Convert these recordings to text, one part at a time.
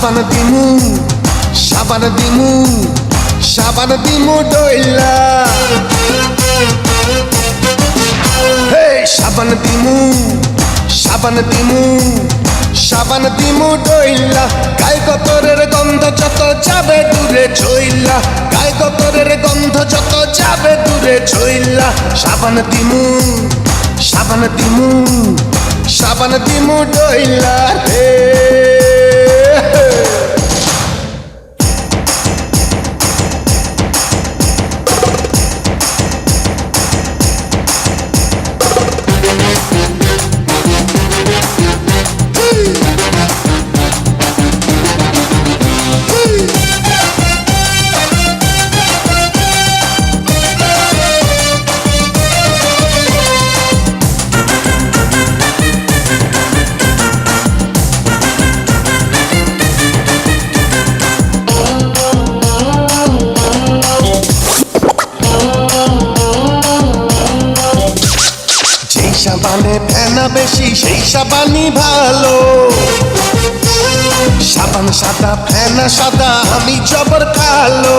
সাবান দিমু সাবান দিমু সাবান দিমু ডইলা। হে সাবান দিমু সাবান দিমু সাবান দিমু ডইলা। গায়ে কতরের গন্ধ যত যাবে দূরে ছইলা গায়ে কতরের গন্ধ যত যাবে দূরে ছইলা সাবান দিমু সাবান দিমু সাবান দিমু ডইলা হে বেশি সেই সাবানই ভালো। সাবান সাদা, ফেনা সাদা, আমি জবর কালো।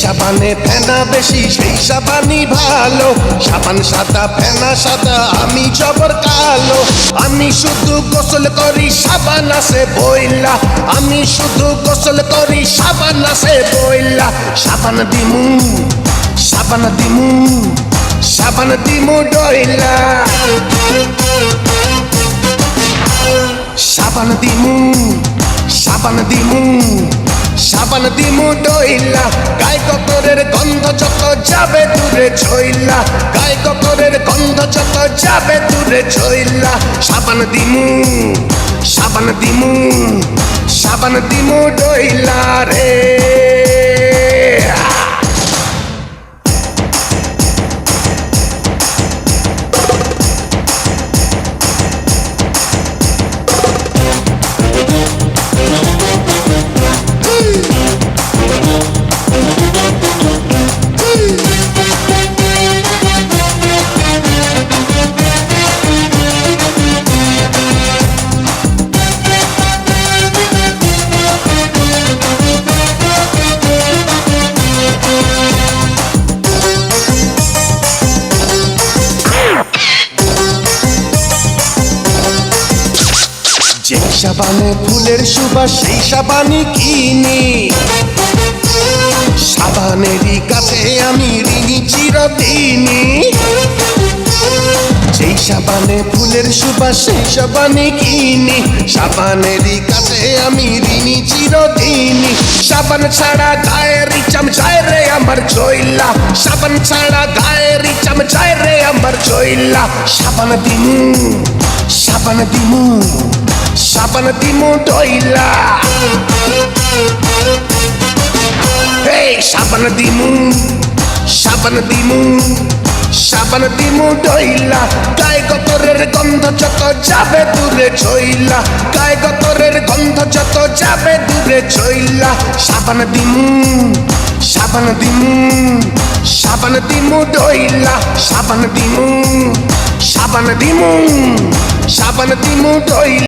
সাবানে ফেনা বেশি, সেই সাবানই ভালো। সাবান সাদা, ফেনা সাদা, আমি জবর কালো। আমি শুধু গোসল করি, সাবান আছে বইলা। আমি শুধু গোসল করি, সাবান আছে বইলা। সাবান দিমু সাবান দিমু। সাবান দিমু ডইলা। সাবান দিমু সাবান দিমু সাবান দিমু ডইলা। গায়ে কতরের গন্ধ যত যাবে দূরে ছইলা গায়ে কতরের গন্ধ যত যাবে দূরে ছইলা সাবান দিমু সাবান দিমু সাবান দিমু ডইলা রে। সাবানে ফুলের সুবাস, সেই সাবানই কিনি। সাবানেরই কাছে আমি ঋণী চিরদিনই। যেই সাবানে ফুলের সুবাস, সেই সাবানই কিনি। সাবানেরই কাছে আমি ঋণী চিরদিনই। সাবান ছাড়া গায়ের চাম যায় রে আমার চইলা। সাবান ছাড়া গায়ের চাম যায় রে আমার চইলা। সাবান দিমু সাবান দিমু। সাবান দিমু ডইলা। এই, সাবান দিমু সাবান দিমু সাবান দিমু ডইলা। গায়ে গতরের গন্ধ যত যাবে দূরে ছইলা গায়ে গতরের গন্ধ যত যাবে দূরে ছইলা সাবান দিমু সাবান দিমু সাবান দিমু ডইলা। সাবান দিমু সাবান দিমু সাবান দিমু ডইলা।